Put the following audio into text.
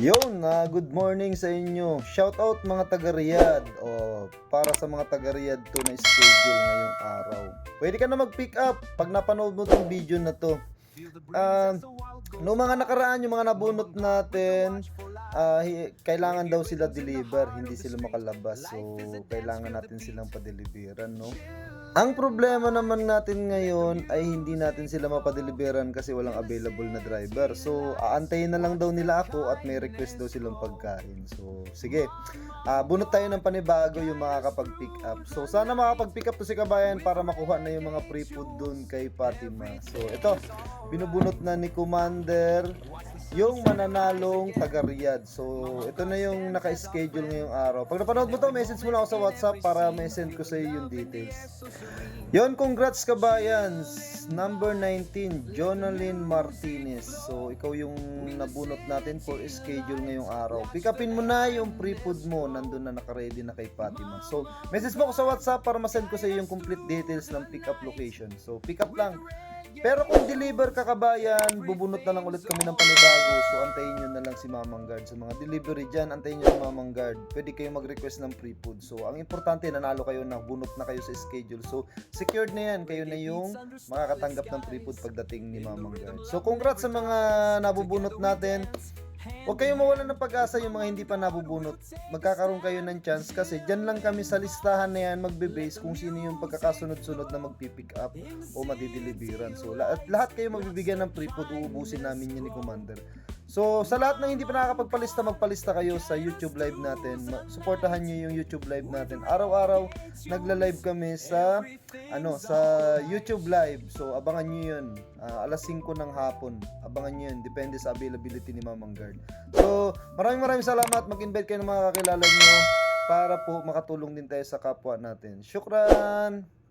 Yon, na good morning sa inyo. Shout out mga taga Riyadh. O para sa mga taga Riyadh to na schedule ngayong araw. Pwede ka na mag-pick up pag napanood mo tong video na to. Ah, no mga nakaraan yung mga nabunot natin, hi- kailangan daw sila deliver, hindi sila makalabas. So, kailangan natin silang pa-deliveran, no? Ang problema naman natin ngayon ay hindi natin sila mapadeliveran kasi walang available na driver. So, aantayin na lang daw nila ako at may request daw silang pagkain. So, sige. Ah, bunot tayo ng panibago yung makakapag-pick up. So, sana makapag-pick up to si Kabayan para makuha na yung mga free food dun kay Fatima. So, ito. Binubunot na ni Commander yung mananalong taga Riyadh. So, ito na yung naka-schedule ngayong araw. Pag napanood mo to, message mo na ako sa WhatsApp para may send ko sa iyo yung details. Yon, congrats kabayan. Number 19, Jonalyn Martinez. So, ikaw yung nabunot natin for schedule ngayong araw. Pick mo na yung free food mo. Nandun na naka-ready na kay Fatima. So, message mo ako sa WhatsApp para ma-send ko sa iyo yung complete details ng pick up location. So, pick up lang. Pero kung deliver ka kabayan, bubunot na lang ulit kami ng panibago. So, antayin nyo na lang si Mamang Guard. Sa mga delivery dyan, antayin nyo si Mamang Guard. Pwede kayo mag-request ng free food. So, ang importante, nanalo kayo na bunot na kayo sa schedule. So, secured na yan. Kayo na yung makakatanggap ng free food pagdating ni Mamang Guard. So, congrats sa mga nabubunot natin. Huwag kayong mawalan ng pag-asa yung mga hindi pa nabubunot. Magkakaroon kayo ng chance kasi dyan lang kami sa listahan na yan magbe-base kung sino yung pagkakasunod-sunod na magpipick up o madideliveran. So lahat, lahat kayo magbibigyan ng free food, uubusin namin yan ni Commander. So sa lahat ng hindi pa nakakapagpalista, magpalista kayo sa YouTube live natin. Suportahan nyo yung YouTube live natin. Araw-araw nagla-live kami sa ano sa YouTube live. So abangan nyo yun. Ah, alas 5 ng hapon. Abangan nyo yun. Depende sa availability ni Mamang Guard. So maraming maraming salamat. Mag-invite kayo ng mga kakilala nyo para po makatulong din tayo sa kapwa natin. Syukran!